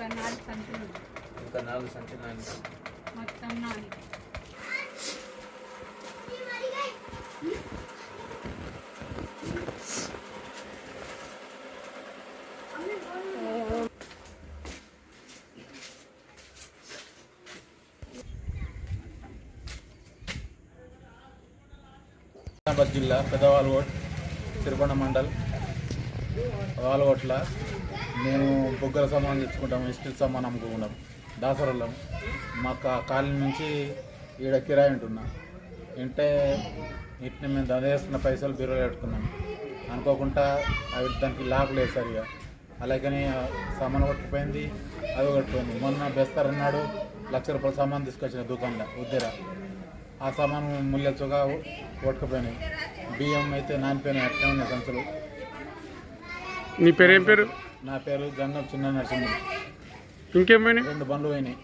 నాలుగు సంచులు మొత్తం జిల్లా పెద్దవాల్గోట్ తిరుపణ మండల్ వాల్గోట్ల మేము బొగ్గల సామాన్ తెచ్చుకుంటాం స్టీల్ సామాన్ అమ్ముకుంటాం దాసరళ్ళం. మా కా- కాలనీ నుంచి ఈడ కిరాయి ఉంటున్నా. ఇంటే ఇట్ని మేము దందేస్తున్న పైసలు బీరోలో పెట్టుకున్నాం అనుకోకుండా అవి దానికి లాక్ లేదు సరిగా. అలాగని సామాన్ కొట్టుకుపోయింది అది కొట్టుకుపోయింది. మొన్న బెస్తర్ అన్నాడు లక్ష రూపాయల సామాన్ తీసుకొచ్చిన దుకాణంలో ఉద్దెర ఆ సామాను ముల్లెచ్చుగా కొట్టుకుపోయినాయి. బియ్యం అయితే నానిపోయినాయి అట్లే ఉన్నాయి సంచులు. నీ పేరు ఏం పేరు? నా పేరు జంగం చిన్న నరసింహ. ఇంకేం పోయినాయి? రెండు బండ్లు పోయినాయి.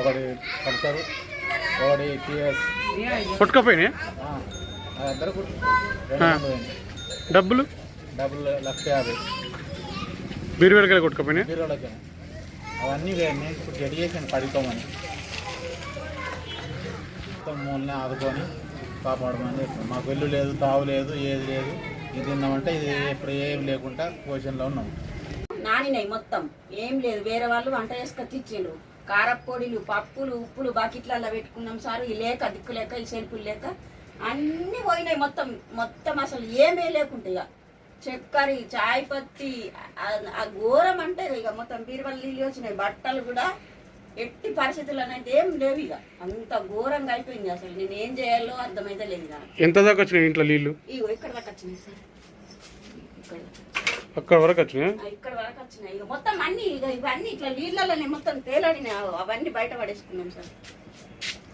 ఒకటి పల్సర్ ఒకటి టీఎస్. కొట్టుకపోయినాయి అందరూ రెండు. బండ్లు పోయినాయి. డబ్బులు? డబ్బులు లక్ష యాభై. బీరు వెలకలు కొట్టుకపోయినాయి? బీరోలకి అవన్నీ నేను ఇప్పుడు రెడీ చేసాను పడుకోమని. మొత్తం మూలనే ఆదుకొని కాపాడమని చెప్పాను మాకు వెళ్ళు లేదు తావు లేదు ఏది లేదు. ఇది తిన్నామంటే ఇది ఇప్పుడు ఏం లేకుండా పొజిషన్లో ఉన్నాం. నానినాయి మొత్తం. ఏం లేదు వేరే వాళ్ళు వంట చేసుకొచ్చి ఇచ్చిండ్రు. కారప్పొడిలు పప్పులు ఉప్పులు బకెట్లలో పెట్టుకున్నాం సార్. ఈ లేక దిక్కు లేక ఈ సెల్పులు లేక అన్నీ పోయినాయి మొత్తం. మొత్తం అసలు ఏమీ లేకుంటే ఇక చక్కెర చాయ్ పత్తి ఆ- ఆ ఘోరం అంటే ఇక మొత్తం బీరువల్ నీళ్ళు వచ్చినాయి. బట్టలు కూడా ఎట్టి పరిస్థితులు అనేది ఏం లేవు ఇక. అంత ఘోరంగా అయిపోయింది అసలు. నేను ఏం చేయాలో అర్థమైతే లేదు ఇక. ఎంత దాకా వచ్చినాయి ఇంట్లో నీళ్ళు ఇగో ఇక్కడ దాకా వచ్చినాయి సార్. ఇక్కడ. అక్కడ వరకు వచ్చినాయి? ఇక్కడ వరకు వచ్చినాయి. ఇక మొత్తం అన్ని ఇక ఇవన్నీ ఇట్లా నీళ్ళలోనే మొత్తం తేలాడినాయి. అవన్నీ బయట పడేసుకున్నాం సార్.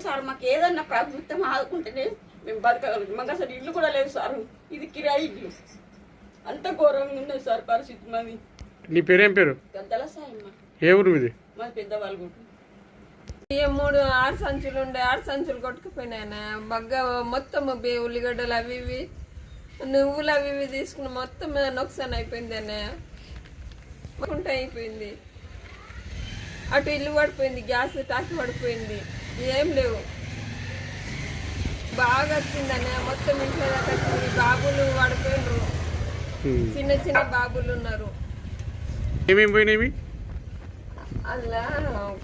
సార్ మాకు ఏదన్నా ప్రభుత్వం ఆదుకుంటేనే మేము బతకగలుగుతాం మాకు అసలు ఇల్లు కూడా లేదు సార్. ఇది కిరాయి ఇల్లు. అంత ఘోరంగా ఉన్నది సార్ పరిస్థితి మాది. నీ పేరేం పేరు? గద్దల సాయం మా ఏ ఊరు మీది? మాది పెద్దవాళ్ళు మూడు ఆరు సంచులు ఉండే ఆరు సంచులు కొట్టుకుపోయినాయన. బగ్గ మొత్తం బే- ఉల్లిగడ్డలు అవి ఇవి నువ్వులు అవి ఇవి తీసుకుని మొత్తం నొక్సాన్ అయిపోయింది మొత్తం అయిపోయింది. అటు ఇల్లు పడిపోయింది గ్యాస్ టాకి పడిపోయింది. ఏం లేవు. బాగా వచ్చింది అన్నయ్య మొత్తం ఇంట్లో దాకా వచ్చింది. బాబులు పడిపోయినరు. చిన్న చిన్న బాబులు ఉన్నారు. ఏమేమి పోయినాయి అలా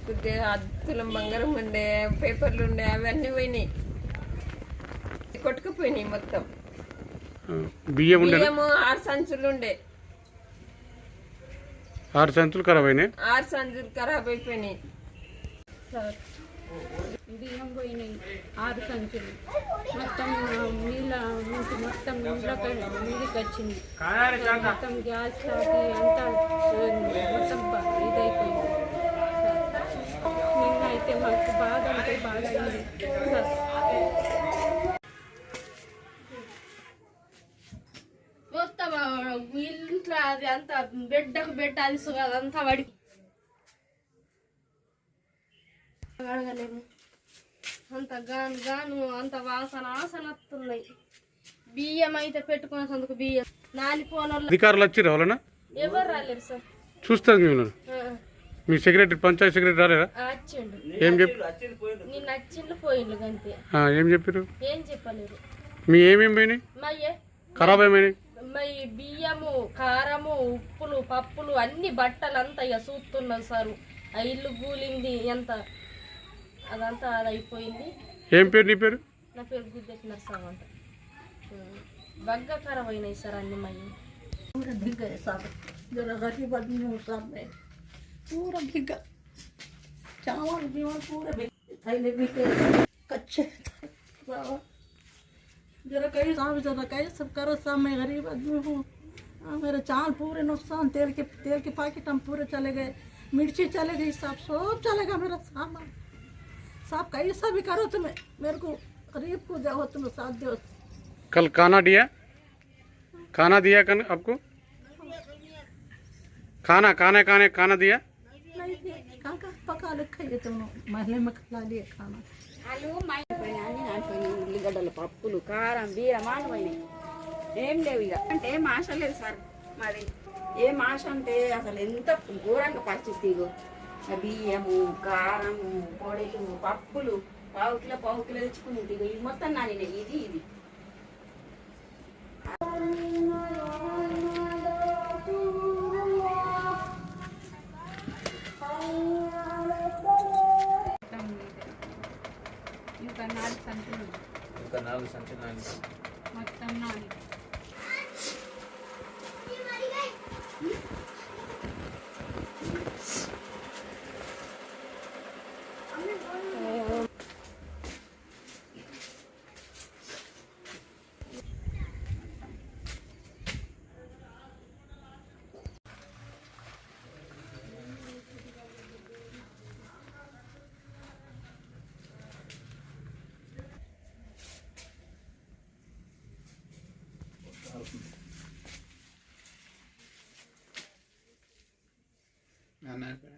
కొద్దిగా అద్దులం బంగారం ఉండే పేపర్లు ఉండే అవన్నీ పోయినాయి. కొట్టుకుపోయినాయి మొత్తం. బియ్యం ఉండే బియ్యము ఆరు సంచులు ఉండే. ఆరు సంచులు ఖరాబ్ అయినాయి? ఆరు సంచులు ఖరాబ్ అయిపోయినాయి. సార్ బియ్యం పోయినాయి ఆరు సంచులు. మొత్తం నీళ్ళ మొత్తం ఇంట్లోకి నీళ్ళకి వచ్చింది. మొత్తం గ్యాస్ తాకి అంతా మొత్తం ఇదైపోయింది. మాకు అంటే అయింది. మొత్తం ఇంట్లో అది అంతా బెడ్డకు బెడ్ అది సు- అదంతా వడి అడగలేము అంత గాను గాను అంత వాసన వాసన వస్తున్నాయి. బియ్యం అయితే పెట్టుకునేందుకు బియ్యం. నాలిపోన అధికారులు వచ్చి రావాలనా ఎవరు రాలేరు సార్. చూస్తారు ఆ, మీ సెక్రటరీ పంచాయత్ సెక్రటరీ రాలేరా ఏం చెప్పి ఏం చెప్పారు మీ ఏమేమి పోయినాయి? ఖరాబ్ ఏమైనాయి మరి బియ్యము కారము ఉప్పులు పప్పులు అన్ని బట్టలు అంతా ఇక చూస్తున్నారు సారు. ఆ ఇల్లు కూలింది ఎంత? అదంతా అది అయిపోయింది ఏం పేరు నీ పేరు? నా పేరు గుద్దెట్ నర్సాం అంట. బగ్గ ఖరాబ్ అయినాయి సార్ అన్ని మయ్యి पूरा भीग चावल बीवल पूरे थैले भीग गए कच्चे जरा कहीं साहब जरा कहीं सब करो सब मैं गरीब आदमी हूँ। हाँ, मेरे चावल पूरे नुकसान तेल के तेल के पैकेट हम पूरे चले गए। मिर्ची चले गई सब सब चलेगा मेरा सामान। सब कैसा भी करो तुम्हें मेरे को गरीब को दो तुम्हें साथ दो। कल खाना दिया? खाना दिया कन आपको? खाना खाने खाने खाना दिया? ఉల్లిగడ్డలు పప్పులు కారం బీరం మాటపోయినాయి ఏం లేవు ఇక. అంటే మాష లేదు సార్ మరి ఏ మాష అంటే అసలు ఎంత ఘోరంగా పరిస్థితి బియ్యము కారము పొడిలు పప్పులు పావు కిలో పావు తెచ్చుకుని ఇది మొత్తం నాని ఇది ఇది. ఇంకా నాలుగు సంచులు. ఇంకా నాలుగు సంచులు మొత్తం నాని നന്നായിട്ട്